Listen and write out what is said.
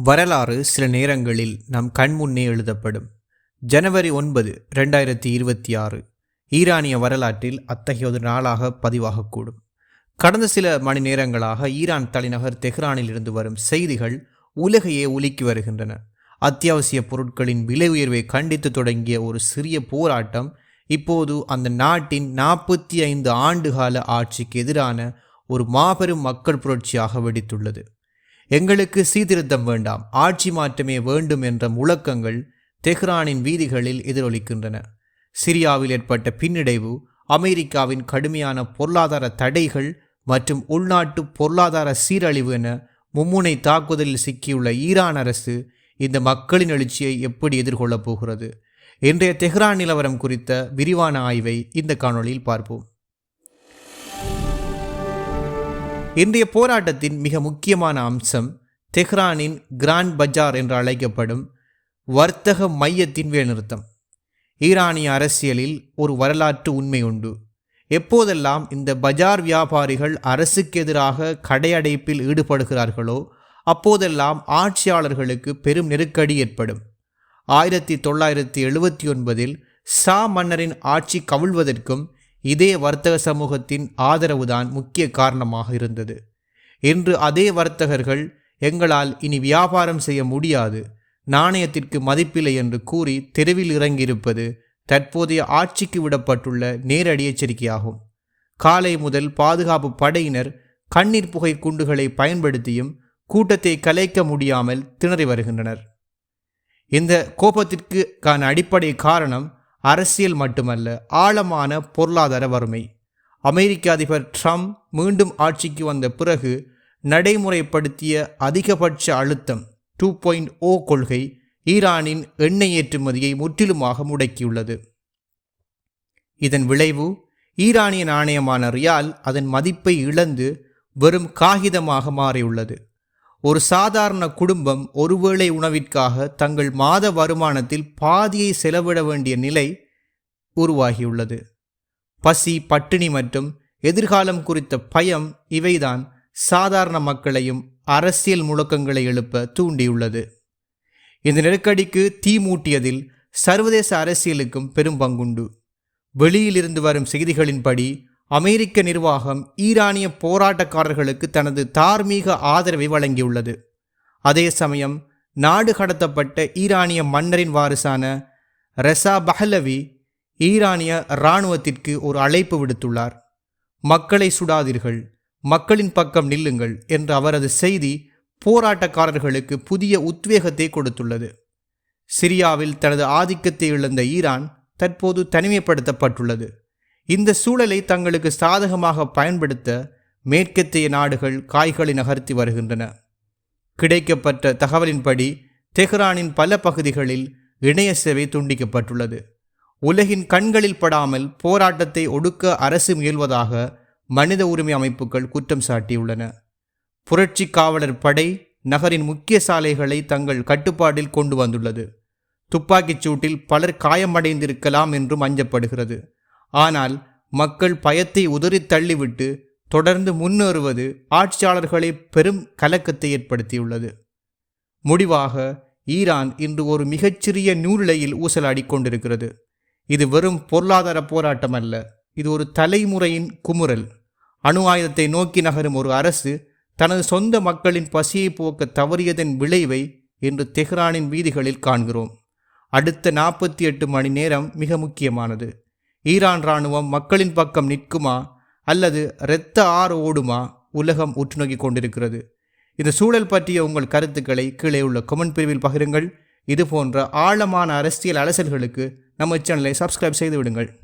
வரலாறு சில நேரங்களில் நம் கண்முன்னே எழுதப்படும். ஜனவரி ஒன்பது ரெண்டாயிரத்தி இருபத்தி ஆறு. ஈரானிய வரலாற்றில் அத்தகைய ஒரு நாளாக பதிவாகக்கூடும். கடந்த சில மணி நேரங்களாக ஈரான் தலைநகர் தெஹ்ரானில் இருந்து வரும் செய்திகள் உலகையே உலுக்கி வருகின்றன. அத்தியாவசிய பொருட்களின் விலை உயர்வை கண்டித்து தொடங்கிய ஒரு சிறிய போராட்டம் இப்போது அந்த நாட்டின் நாற்பத்தி ஐந்து ஆண்டுகால ஆட்சிக்கு எதிரான ஒரு மாபெரும் மக்கள் புரட்சியாக வெடித்துள்ளது. எங்களுக்கு சீர்திருத்தம் வேண்டாம். ஆட்சி மாற்றமே வேண்டும் என்ற முழக்கங்கள் தெஹ்ரானின் வீதிகளில் எதிரொலிக்கின்றன. சிரியாவில் ஏற்பட்ட பின்னடைவு அமெரிக்காவின் கடுமையான பொருளாதார தடைகள் மற்றும் உள்நாட்டு பொருளாதார சீரழிவு என மும்முனை தாக்குதலில் சிக்கியுள்ள ஈரான் அரசு இந்த மக்களின் எழுச்சியை எப்படி எதிர்கொள்ளப் போகிறது? இன்றைய தெஹ்ரான் நிலவரம் குறித்த விரிவான ஆய்வை இந்த காணொளியில் பார்ப்போம். இன்றைய போராட்டத்தின் மிக முக்கியமான அம்சம் தெஹ்ரானின் கிராண்ட் பஜார் என்று அழைக்கப்படும் வர்த்தக மையத்தின் வேநிறுத்தம் ஈரானிய அரசியலில் ஒரு வரலாற்று உண்மை உண்டு. எப்போதெல்லாம் இந்த பஜார் வியாபாரிகள் அரசுக்கு எதிராக கடையடைப்பில் ஈடுபடுகிறார்களோ அப்போதெல்லாம் ஆட்சியாளர்களுக்கு பெரும் நெருக்கடி ஏற்படும். ஆயிரத்தி தொள்ளாயிரத்தி எழுபத்தி ஒன்பதில் சா மன்னரின் ஆட்சி கவிழ்வதற்கும் இதே வர்த்தக சமூகத்தின் ஆதரவுதான் முக்கிய காரணமாக இருந்தது. இன்று அதே வர்த்தகர்கள் எங்களால் இனி வியாபாரம் செய்ய முடியாது நாணயத்திற்கு மதிப்பில்லை என்று கூறி தெருவில் இறங்கியிருப்பது தற்போதைய ஆட்சிக்கு விடப்பட்டுள்ள நேரடி எச்சரிக்கையாகும். காலை முதல் பாதுகாப்பு படையினர் கண்ணீர் புகை குண்டுகளை பயன்படுத்தியும் கூட்டத்தை கலைக்க முடியாமல் திணறி வருகின்றனர். இந்த கோபத்திற்கான அடிப்படை காரணம் அரசியல் மட்டுமல்ல ஆழமான பொருளாதார வறுமை. அமெரிக்க அதிபர் ட்ரம்ப் மீண்டும் ஆட்சிக்கு வந்த பிறகு நடைமுறைப்படுத்திய அதிகபட்ச அழுத்தம் டூ பாயிண்ட் ஓ கொள்கை ஈரானின் எண்ணெய் ஏற்றுமதியை முற்றிலுமாக முடக்கியுள்ளது. இதன் விளைவு ஈரானிய நாணயமான ரியால் அதன் மதிப்பை இழந்து வெறும் காகிதமாக மாறியுள்ளது. ஒரு சாதாரண குடும்பம் ஒருவேளை உணவிற்காக தங்கள் மாத வருமானத்தில் பாதியை செலவிட வேண்டிய நிலை உருவாகியுள்ளது. பசி பட்டினி மற்றும் எதிர்காலம் குறித்த பயம் இவைதான் சாதாரண மக்களையும் அரசியல் முழக்கங்களை எழுப்ப தூண்டியுள்ளது. இந்த நெருக்கடிக்கு தீ மூட்டியதில் சர்வதேச அரசியலுக்கும் பெரும் பங்குண்டு. வெளியிலிருந்து வரும் செய்திகளின்படி அமெரிக்க நிர்வாகம் ஈரானிய போராட்டக்காரர்களுக்கு தனது தார்மீக ஆதரவை வழங்கியுள்ளது. அதே சமயம் நாடு கடத்தப்பட்ட ஈரானிய மன்னரின் வாரிசான ரெசா பஹலவி ஈரானிய இராணுவத்திற்கு ஒரு அழைப்பு விடுத்துள்ளார். மக்களை சுடாதீர்கள் மக்களின் பக்கம் நில்லுங்கள் என்ற அவரது செய்தி போராட்டக்காரர்களுக்கு புதிய உத்வேகத்தை கொடுத்துள்ளது. சிரியாவில் தனது ஆதிக்கத்தை இழந்த ஈரான் தற்போது தனிமைப்படுத்தப்பட்டுள்ளது. இந்த சூழலை தங்களுக்கு சாதகமாக பயன்படுத்த மேற்கத்திய நாடுகள் காய்களை நகர்த்தி வருகின்றன. கிடைக்கப்பட்ட தகவலின்படி தெஹ்ரானின் பல பகுதிகளில் இணைய சேவை துண்டிக்கப்பட்டுள்ளது. உலகின் கண்களில் படாமல் போராட்டத்தை ஒடுக்க அரசு முயல்வதாக மனித உரிமை அமைப்புகள் குற்றம் சாட்டியுள்ளன. புரட்சி காவலர் படை நகரின் முக்கிய சாலைகளை தங்கள் கட்டுப்பாட்டில் கொண்டு வந்துள்ளது. துப்பாக்கிச் சூட்டில் பலர் காயமடைந்திருக்கலாம் என்றும் அஞ்சப்படுகிறது. ஆனால் மக்கள் பயத்தை உதறி தள்ளிவிட்டு தொடர்ந்து முன்னேறுவது ஆட்சியாளர்களை பெரும் கலக்கத்தை ஏற்படுத்தியுள்ளது. முடிவாக ஈரான் இன்று ஒரு மிகச்சிறிய நூலிலையில் ஊசலாடி கொண்டிருக்கிறது. இது வெறும் பொருளாதார போராட்டம் அல்ல இது ஒரு தலைமுறையின் குமுறல். அணு ஆயுதத்தை நோக்கி நகரும் ஒரு அரசு தனது சொந்த மக்களின் பசியை போக்க தவறியதன் விளைவை இன்று தெஹ்ரானின் வீதிகளில் காண்கிறோம். அடுத்த நாற்பத்தி எட்டு மணி நேரம் மிக முக்கியமானது. ஈரான் இராணுவம் மக்களின் பக்கம் நிற்குமா? அல்லது இரத்த ஆறு ஓடுமா? உலகம் உற்றுநோக்கி கொண்டிருக்கிறது. இந்த சூழல் பற்றிய உங்கள் கருத்துக்களை கீழே உள்ள கமெண்ட் பிரிவில் பகிருங்கள். இது போன்ற ஆழமான அரசியல் அலசல்களுக்கு நம்ம சேனலை சப்ஸ்கிரைப் செய்து விடுங்கள்.